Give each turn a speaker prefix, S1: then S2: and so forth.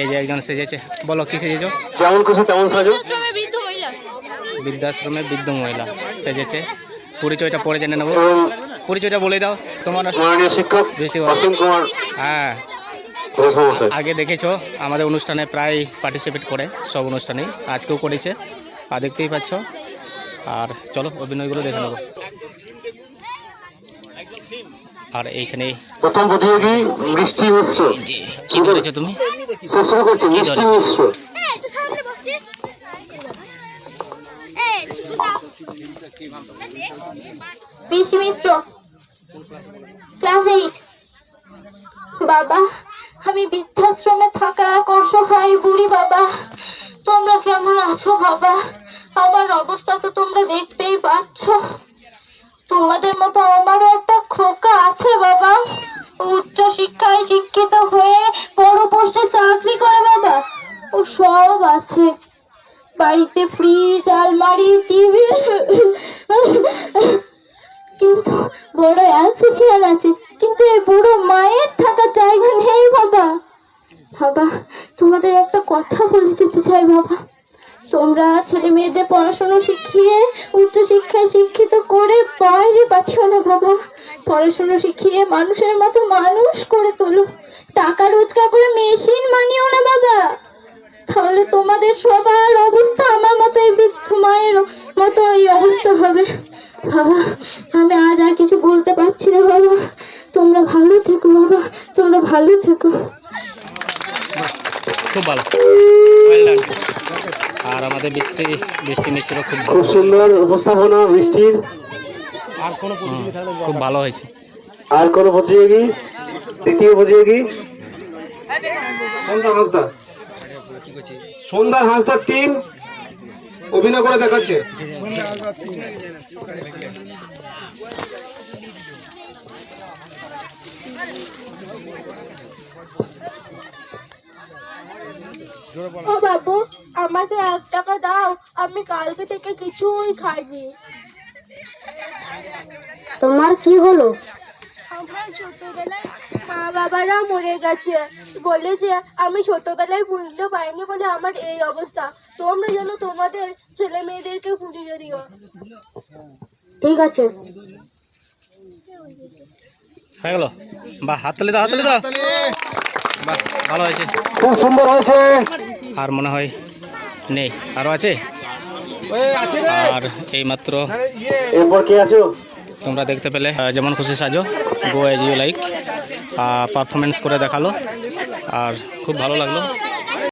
S1: এই যে একজন সেজেছে। বলো কি সেজেছো?
S2: যেমন খুশি তেমন সাজো।
S3: বৃদ্ধাশ্রমে বৃদ্ধ মহিলা।
S1: সেজেছে। পরিচয়টা পরে জেনে নেব। পরিচয়টা বলে দাও। তোমার
S2: শিক্ষক কুমার
S1: হ্যাঁ। আগে দেখেছ আমাদের অনুষ্ঠানে প্রায় পার্টিসিপেট করে সব অনুষ্ঠানেই আজকেও করেছে। আর দেখতেই পাচ্ছ। আর চলো অভিনয়গুলো দেখে নেব। আর এইখানে
S2: প্রথম প্রতিযোগী মিষ্টি মিশ্র।
S1: কি ধরেছো তুমি?
S2: সে শুরু করছে? মিষ্টি মিশ্র
S3: বৃষ্টি মিশ্র। Class eight. বাবা আমি বৃদ্ধাশ্রমে থাকা এক অসহায় বুড়ি বাবা। তোমরা কেমন আছো বাবা? আমার অবস্থা তো তোমরা দেখতেই পাচ্ছ। তোমাদের মতো আমারও উচ্চ শিক্ষায় শিক্ষিত হয়ে বড় পোস্টে চাকরি করে বাবা। ও সব আছে। বাড়িতে ফ্রিজ আলমারি টিভি কিন্তু বড় আছে খেয়াল আছে। কিন্তু এই বুড়ো মায়ের থাকার জায়গা নেই বাবা। বাবা, তোমাদের একটা কথা বলে যেতে চাই বাবা। তোমরা ছেলে মেয়েদের পড়াশোনা শিখিয়ে উচ্চশিক্ষায় শিক্ষিত করে বাইরে পাঠিও না বাবা। পড়াশোনা শিখিয়ে মানুষের মতো মানুষ করে তোলো। টাকা রোজগার করে মেশিন মানিও না বাবা। তাহলে তোমাদের সবার অবস্থা আমার মতো এই বৃদ্ধ মায়ের মতো এই অবস্থা হবে। বাবা, আমি আজ আর কিছু বলতে পারছি না বাবা। তোমরা ভালো থেকো বাবা, তোমরা ভালো থেকো।
S1: খুব ভালো। আমাদের বৃষ্টি বৃষ্টি মিশ্র খুব
S2: খুব সুন্দর উপস্থাপনা মিষ্টির
S1: হুম, খুব ভালো হয়েছে।
S2: আর কোনো প্রতিযোগী? দ্বিতীয় প্রতিযোগী?
S4: সন্ধ্যা হাসদা। সন্ধ্যার হাসদার টিম অভিনয় করে দেখাচ্ছে।
S3: ও বাবু আমাকে এক টাকা দাও আমি কালকে থেকে কিছুই খাইনি।
S5: তোমার কি হলো?
S3: আমার ছোটবেলায় মা বাবারা মরে গেছে। বলেছে আমি ছোটবেলায় বুঝতে পারিনি বলে আমার এই অবস্থা। তোমরা যেন তোমাদের ছেলে মেয়েদেরকে ফুটিয়ে দিও।
S5: ঠিক আছে।
S1: হয়ে গেল। বাহ হাত তুলে দাও হাত তুলে দাও। বাহ ভালো হয়েছে।
S2: খুব সুন্দর হয়েছে।
S1: আর মনে হয় নেই। আরও আছে? আর এইমাত্র
S2: মাত্র
S1: তোমরা দেখতে পেলে যেমন খুশি সাজো go as you like performance করে দেখাল আর খুব ভালো লাগল।